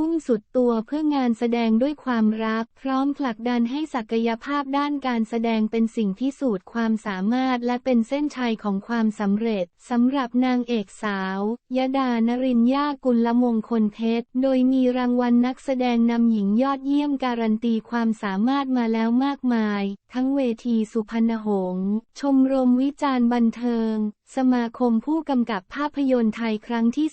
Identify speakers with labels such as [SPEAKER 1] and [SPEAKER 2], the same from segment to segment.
[SPEAKER 1] ทุ่มสุดตัวเพื่องานแสดงด้วยความรัก พร้อมผลักดันให้ศักยภาพด้านการแสดงเป็นสิ่งพิสูจน์ความสามารถและเป็นเส้นชัยของความสำเร็จสำหรับนางเอกสาว ยดานรินยากุลมงคลเพชร โดยมีรางวัลนักแสดงนำหญิงยอดเยี่ยมการันตีความสามารถมาแล้วมากมาย ทั้งเวทีสุพรรณหงษ์ ชมรมวิจารณ์บันเทิง สมาคมผู้กำกับภาพยนตร์ไทยครั้งที่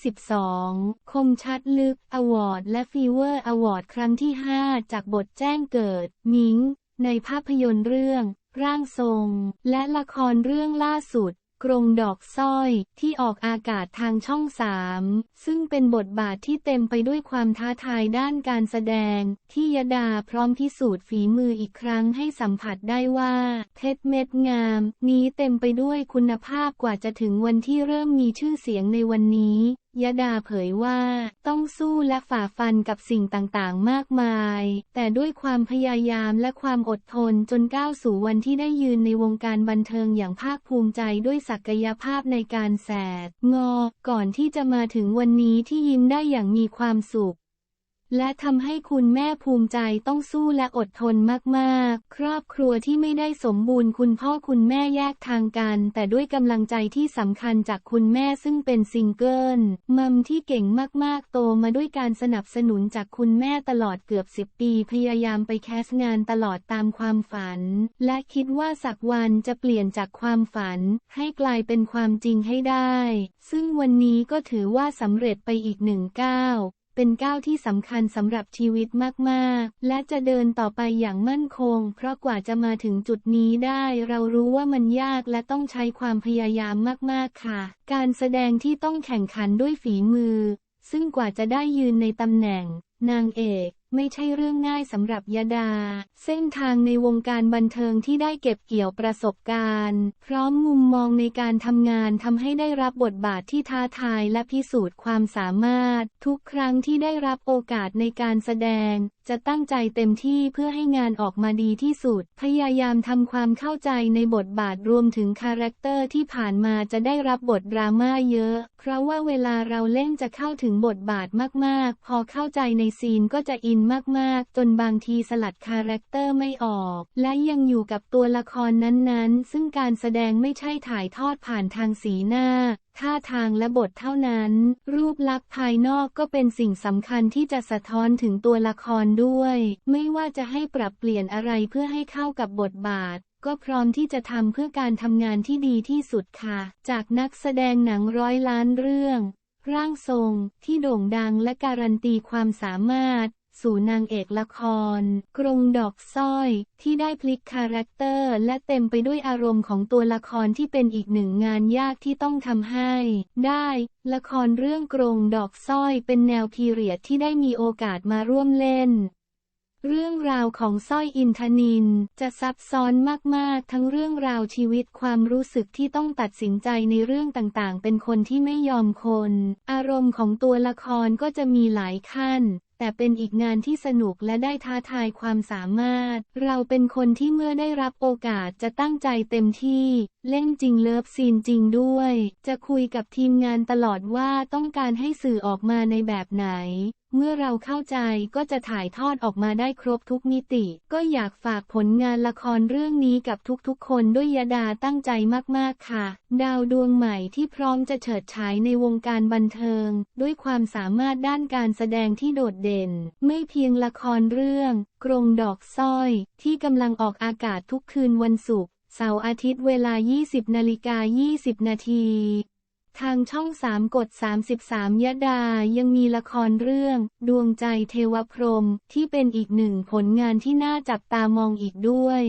[SPEAKER 1] 12 คมชัดลึกอวอร์ดและฟีเวอร์อวอร์ดครั้งที่ 5 จากบทแจ้งเกิด มิง ในภาพยนตร์เรื่อง ร่างทรง และละครเรื่องล่าสุด กรงดอกสร้อยที่ออกอากาศทางช่องสามซึ่งเป็นบทบาทที่เต็มไปด้วยความท้าทายด้านการแสดง ที่ยดาพร้อมพิสูจน์ฝีมืออีกครั้งให้สัมผัสได้ว่าเพชรเม็ดงาม นี้เต็มไปด้วยคุณภาพกว่าจะถึงวันที่เริ่มมีชื่อเสียงในวันนี้ ยดาเผยว่าต้องสู้และฝ่าฟันกับสิ่งต่างๆ มากมาย แต่ด้วยความพยายามและความอดทนจนก้าวสู่วันที่ได้ยืนในวงการบันเทิงอย่างภาคภูมิใจด้วยศักยภาพในการแสดงอ ก่อนที่จะมาถึงวันนี้ที่ยิ้มได้อย่างมีความสุข และทำให้คุณแม่ภูมิใจต้องสู้และอดทนมากๆ ครอบครัวที่ไม่ได้สมบูรณ์คุณพ่อคุณแม่แยกทางกัน แต่ด้วยกำลังใจที่สำคัญจากคุณแม่ซึ่งเป็นซิงเกิล มัมที่เก่งมากๆ โตมาด้วยการสนับสนุนจากคุณแม่ตลอดเกือบสิบปี พยายามไปแคสงานตลอดตามความฝัน และคิดว่าสักวันจะเปลี่ยนจากความฝัน ให้กลายเป็นความจริงให้ได้ ซึ่งวันนี้ก็ถือว่าสำเร็จไปอีกหนึ่งก้าว เป็นก้าวที่สำคัญสำหรับชีวิตมากๆ และจะเดินต่อไปอย่างมั่นคง เพราะกว่าจะมาถึงจุดนี้ได้เรารู้ว่ามันยากและต้องใช้ความพยายามมากๆค่ะ การแสดงที่ต้องแข่งขันด้วยฝีมือ ซึ่งกว่าจะได้ยืนในตำแหน่ง นางเอก ไม่ใช่เรื่องง่ายสำหรับยดา เส้นทางในวงการบันเทิงที่ได้เก็บเกี่ยวประสบการณ์ พร้อมมุมมองในการทำงานทำให้ได้รับบทบาทที่ท้าทายและพิสูจน์ความสามารถ ทุกครั้งที่ได้รับโอกาสในการแสดง จะตั้งใจเต็มที่เพื่อให้งานออกมาดีที่สุด พยายามทำความเข้าใจในบทบาทรวมถึงคาแรคเตอร์ที่ผ่านมาจะได้รับบทดราม่าเยอะ เพราะว่าเวลาเราเล่นจะเข้าถึงบทบาทมากๆ พอเข้าใจในซีนก็จะอินมากๆ จนบางทีสลัดคาแรคเตอร์ไม่ออก และยังอยู่กับตัวละครนั้นๆ ซึ่งการแสดงไม่ใช่ถ่ายทอดผ่านทางสีหน้า ท่าทางและบทเท่านั้น รูปลักษณ์ภายนอกก็เป็นสิ่งสำคัญที่จะสะท้อนถึงตัวละครด้วย ไม่ว่าจะให้ปรับเปลี่ยนอะไรเพื่อให้เข้ากับบทบาทก็พร้อมที่จะทำเพื่อการทำงานที่ดีที่สุดค่ะ จากนักแสดงหนังร้อยล้านเรื่อง ร่างทรงที่โด่งดังและการันตีความสามารถ สู่นางเอกละคร กรงดอกสร้อย ที่ได้พลิกคาแรคเตอร์ และเต็มไปด้วยอารมณ์ของตัวละครที่เป็นอีกหนึ่งงานยากที่ต้องทำให้ ได้ ละครเรื่องกรงดอกสร้อยเป็นแนวพีเรียดที่ได้มีโอกาสมาร่วมเล่นเรื่องราวของสร้อยอินทนินจะซับซ้อนมาก ๆ ทั้งเรื่องราวชีวิตความรู้สึกที่ต้องตัดสินใจในเรื่องต่าง ๆ เป็นคนที่ไม่ยอมคน อารมณ์ของตัวละครก็จะมีหลายขั้น แต่เป็นอีกงานที่สนุกและได้ท้าทายความสามารถ เราเป็นคนที่เมื่อได้รับโอกาสจะตั้งใจเต็มที่ เล่นจริงเลิฟซีนจริงด้วย จะคุยกับทีมงานตลอดว่าต้องการให้สื่อออกมาในแบบไหน เมื่อเราเข้าใจก็จะถ่ายทอดออกมาได้ครบทุกมิติ ก็อยากฝากผลงานละครเรื่องนี้กับทุกๆ คนด้วยยดาตั้งใจมากๆค่ะ ดาวดวงใหม่ที่พร้อมจะเฉิดฉายในวงการบันเทิง ด้วยความสามารถด้านการแสดงที่โดดเด่น ไม่เพียงละครเรื่อง กรงดอกสร้อย ที่กำลังออกอากาศทุกคืนวันศุกร์เสาร์อาทิตย์เวลา 20นาฬิกา20 นาที ทางช่องสามกด 33 ยดา ยังมีละครเรื่อง ดวงใจเทวพรหมที่เป็นอีกหนึ่งผลงานที่น่าจับตามองอีกด้วย